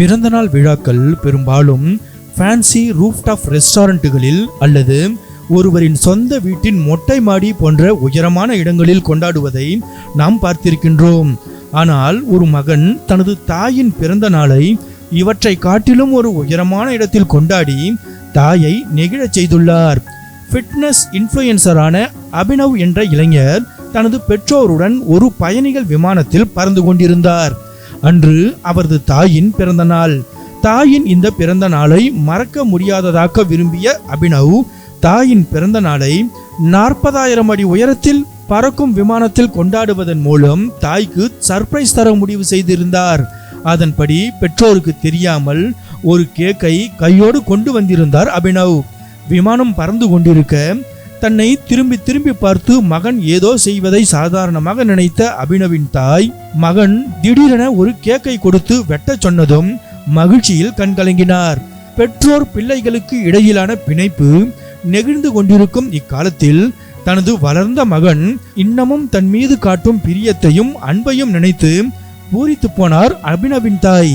பிறந்தநாள் விழாக்கள் பெரும்பாலும் ஃபேன்சி ரூஃப்டாப் ரெஸ்டாரண்ட்டுகளில் அல்லது ஒருவரின் சொந்த வீட்டின் மொட்டை மாடி போன்ற உயரமான இடங்களில் கொண்டாடுவதை நாம் பார்த்திருக்கின்றோம். ஆனால் ஒரு மகன் தனது தாயின் பிறந்த நாளை இவற்றை காட்டிலும் ஒரு உயரமான இடத்தில் கொண்டாடி தாயை நெகிழச் செய்துள்ளார். ஃபிட்னஸ் இன்ஃப்ளூயன்சரான அபினவ் என்ற இளைஞர் தனது பெற்றோருடன் ஒரு பயணிகள் விமானத்தில் பறந்து கொண்டிருந்தார். அன்று அவரது தாயின் பிறந்த நாள். தாயின் இந்த பிறந்த நாளை மறக்க முடியாததாக்க விரும்பிய அபினவ் தாயின் பிறந்த நாளை நாற்பதாயிரம் அடி உயரத்தில் பறக்கும் விமானத்தில் கொண்டாடுவதன் மூலம் தாய்க்கு சர்ப்ரைஸ் தர முடிவு செய்திருந்தார். அதன்படி பெற்றோருக்கு தெரியாமல் ஒரு கேக்கை கையோடு கொண்டு வந்திருந்தார் அபினவ். விமானம் பறந்து கொண்டிருக்க தன்னை திரும்பி திரும்பி பார்த்து மகன் ஏதோ செய்வதை சாதாரணமாக நினைத்த அபினவின் தாய் மகன் திடீரென ஒரு கேக்கை கொடுத்து வெட்டச் சொன்னதும் மகிழ்ச்சியில் கண்கலங்கினார் பெற்றோர் பிள்ளைகளுக்கு இடையிலான பிணைப்பு நெகிழ்ந்து கொண்டிருக்கும் இக்காலத்தில் தனது வளர்ந்த மகன் இன்னமும் தன் மீது காட்டும் பிரியத்தையும் அன்பையும் நினைத்து பூரித்து போனார் அபினவின் தாய்.